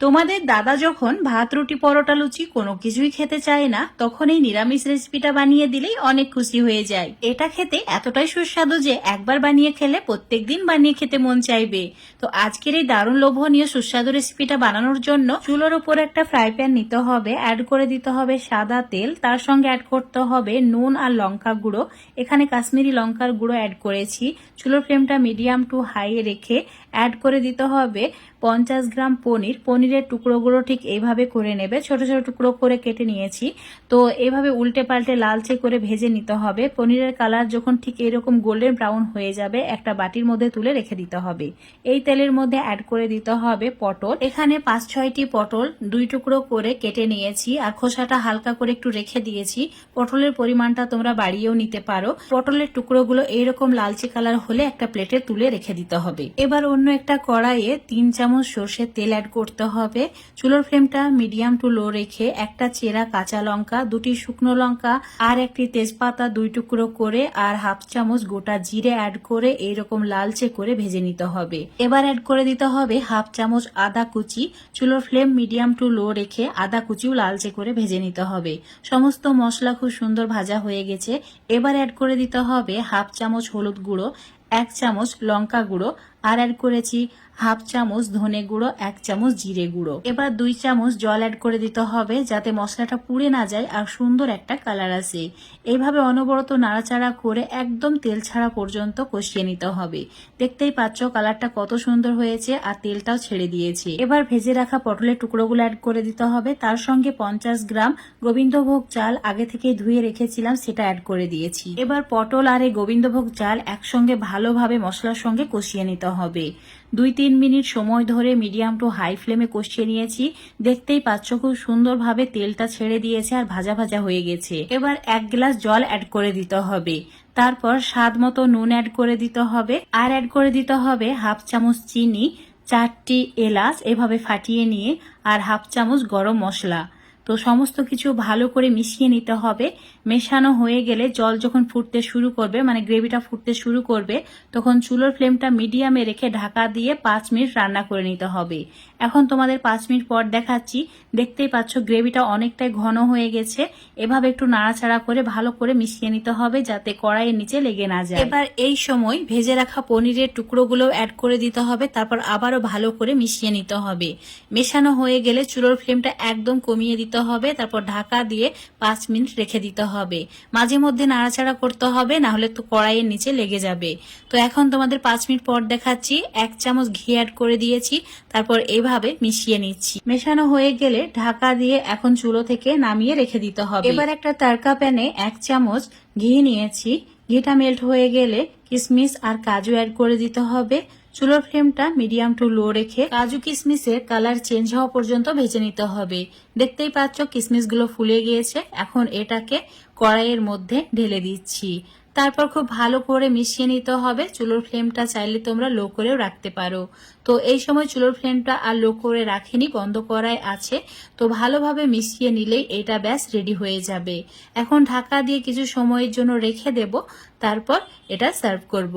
তোমাদের দাদা যখন ভাত, রুটি, পরোটা, লুচি কোনো কিছুই খেতে চায় না, তখন এই নিরামিষ রেসিপিটা বানিয়ে দিলেই অনেক খুশি হয়ে যায়। এটা খেতে এতটাই সুস্বাদু যে একবার বানিয়ে খেলে প্রত্যেক দিন বানিয়ে খেতে মন চাইবে। তো আজকের এই দারুণ লোভনীয় সুস্বাদু রেসিপিটা বানানোর জন্য চুলোর উপর একটা ফ্রাই প্যান নিতে হবে, অ্যাড করে দিতে হবে সাদা তেল, তার সঙ্গে অ্যাড করতে হবে নুন আর লঙ্কা গুঁড়ো। এখানে কাশ্মীরি লঙ্কার গুঁড়ো অ্যাড করেছি। চুলোর ফ্লেমটা মিডিয়াম টু হাই রেখে অ্যাড করে দিতে হবে পঞ্চাশ গ্রাম পনির। পনির পনিরের টুকরোগুলো ঠিক এইভাবে করে নেবে। ছোট ছোট টুকরো করে কেটে নিয়েছি। তো এইভাবে উল্টে পাল্টে লালচে করে ভেজে নিতে হবে। পনিরের কালার যখন ঠিক এরকম গোল্ডেন ব্রাউন হয়ে যাবে, একটা বাটির মধ্যে তুলে রেখে দিতে হবে। এই তেলের মধ্যে অ্যাড করে দিতে হবে পটল। এখানে পাঁচ, ছয়টি পটল দুই টুকরো করে কেটে নিয়েছি আর খোসাটা হালকা করে একটু রেখে দিয়েছি। পটলের পরিমাণটা তোমরা বাড়িয়েও নিতে পারো। পটলের টুকরোগুলো এইরকম লালচে কালার হলে একটা প্লেটে তুলে রেখে দিতে হবে। এবার অন্য একটা কড়াইয়ে তিন চামচ সর্ষের তেল অ্যাড করতে হবে চুলোর ফ্লেমটা মিডিয়াম টু লো রেখে একটা চেরা কাঁচা লঙ্কা, দুটি শুকনো লঙ্কা আর একটি তেজপাতা দুই টুকরো করে আর হাফ চামচ গোটা জিরে অ্যাড করে এইরকম লালচে করে ভেজে নিতে হবে। এবার অ্যাড করে দিতে হবে হাফ চামচ আদা কুচি। চুলোর ফ্লেম মিডিয়াম টু লো রেখে আদা কুচিও লালচে করে ভেজে নিতে হবে। সমস্ত মশলা খুব সুন্দর ভাজা হয়ে গেছে। এবার অ্যাড করে দিতে হবে হাফ চামচ হলুদ গুঁড়ো। এক চামচ লঙ্কা গুঁড়ো, আর অ্যাড করেছি হাফ চামচ ধনে গুঁড়ো, এক চামচ জিরে গুঁড়ো। এবার দুই চামচ জল অ্যাড করে দিতে হবে যাতে মশলাটা পুড়ে না যায় আর সুন্দর একটা কালার আসে। এইভাবে অনবরত নাড়াচাড়া করে একদম তেল ছাড়া পর্যন্ত কষিয়ে নিতে হবে। দেখতেই পাচ্ছ কালারটা কত সুন্দর হয়েছে আর তেলটাও ছেড়ে দিয়েছে। এবার ভেজে রাখা পটলের টুকরোগুলো অ্যাড করে দিতে হবে। তার সঙ্গে পঞ্চাশ গ্রাম গোবিন্দভোগ চাল আগে থেকে ধুয়ে রেখেছিলাম, সেটা অ্যাড করে দিয়েছি। এবার পটল আর এই গোবিন্দভোগ চাল একসঙ্গে ভালোভাবে মশলার সঙ্গে কষিয়ে নিতে হবে। দুই তিন মিনিট সময় ধরে মিডিয়াম টু হাই ফ্লেমে কষিয়ে নিয়েছি। দেখতেই পাচ্ছ খুব সুন্দরভাবে তেলটা ছেড়ে দিয়েছে আর ভাজা ভাজা হয়ে গেছে। এবার এক গ্লাস জল অ্যাড করে দিতে হবে। তারপর স্বাদ মতো নুন অ্যাড করে দিতে হবে। আর অ্যাড করে দিতে হবে হাফ চামচ চিনি, চারটি এলাচ এভাবে ফাটিয়ে নিয়ে, আর হাফ চামচ গরম মশলা। তো সমস্ত কিছু ভালো করে মিশিয়ে নিতে হবে। মেশানো হয়ে গেলে জল যখন ফুটতে শুরু করবে মানে গ্রেভিটা ফুটতে শুরু করবে, তখন চুলোর ফ্লেমটা মিডিয়ামে রেখে ঢাকা দিয়ে পাঁচ মিনিট রান্না করে নিতে হবে। এখন তোমাদের পাঁচ মিনিট পর দেখাচ্ছি। দেখতেই পাচ্ছ গ্রেভিটা অনেকটাই ঘন হয়ে গেছে। এভাবে একটু নাড়াচাড়া করে ভালো করে মিশিয়ে নিতে হবে যাতে কড়াইয়ের নিচে লেগে না যায়। এবার এই সময় ভেজে রাখা পনিরের টুকরোগুলো অ্যাড করে দিতে হবে, তারপর আবারও ভালো করে মিশিয়ে নিতে হবে। মেশানো হয়ে গেলে চুলোর ফ্লেমটা একদম কমিয়ে দিতে হবে, তারপর ঢাকা দিয়ে পাঁচ মিনিট রেখে দিতে হবে। মাঝে মধ্যে নাড়াচাড়া করতে হবে, না হলে তো কড়াইয়ের নিচে লেগে যাবে। তো এখন তোমাদের পাঁচ মিনিট পর দেখাচ্ছি, এক চামচ ঘি অ্যাড করে দিয়েছি, তারপর এইভাবে মিশিয়ে নিচ্ছি। মেশানো হয়ে গেলে ঢাকা দিয়ে এখন চুলো থেকে নামিয়ে রেখে দিতে হবে। এবার একটা তারকা প্যানে এক চামচ ঘি নিয়েছি ঘিটা মেল্ট হয়ে গেলে কিসমিস আর কাজু অ্যাড করে দিতে হবে। চুলোর ফ্লেমটা মিডিয়াম টু লো রেখে কাজু কিশমিশের কালার চেঞ্জ হওয়া পর্যন্ত ভেজে নিতে হবে। দেখতেই পাচ্ছ কিশমিশগুলো ফুলে গিয়েছে। এখন এটাকে কড়াইয়ের মধ্যে ঢেলে দিচ্ছি। তারপর খুব ভালো করে মিশিয়ে নিতে হবে। চুলোর ফ্লেমটা চাইলে তোমরা লো করেও রাখতে পারো। তো এই সময় চুলোর ফ্লেমটা আর লো করে রাখেনি, বন্ধ করায় আছে। তো ভালোভাবে মিশিয়ে নিলেই এটা ব্যাস রেডি হয়ে যাবে। এখন ঢাকা দিয়ে কিছু সময়ের জন্য রেখে দেব, তারপর এটা সার্ভ করব।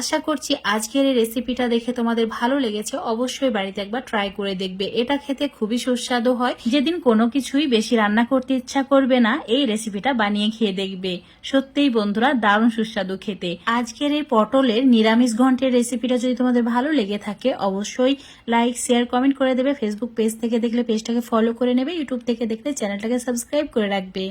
আশা করছি আজকের এই রেসিপিটা দেখে তোমাদের ভালো লেগেছে। অবশ্যই বাড়িতে একবার ট্রাই করে দেখবে। এটা খেতে খুবই সুস্বাদু হয়। যেদিন কোনো কিছুই বেশি রান্না করতে ইচ্ছা করবে না, এই রেসিপিটা বানিয়ে খেয়ে দেখবে। সত্যিই বন্ধুরা, দারুণ সুস্বাদু খেতে। আজকের এই পটলের নিরামিষ ঘন্টের রেসিপিটা যদি তোমাদের ভালো লেগে থাকে, অবশ্যই লাইক শেয়ার কমেন্ট করে দেবে। ফেসবুক পেজ থেকে দেখলে পেজটাকে ফলো করে নেবে। ইউটিউব থেকে দেখলে চ্যানেলটাকে সাবস্ক্রাইব করে রাখবে।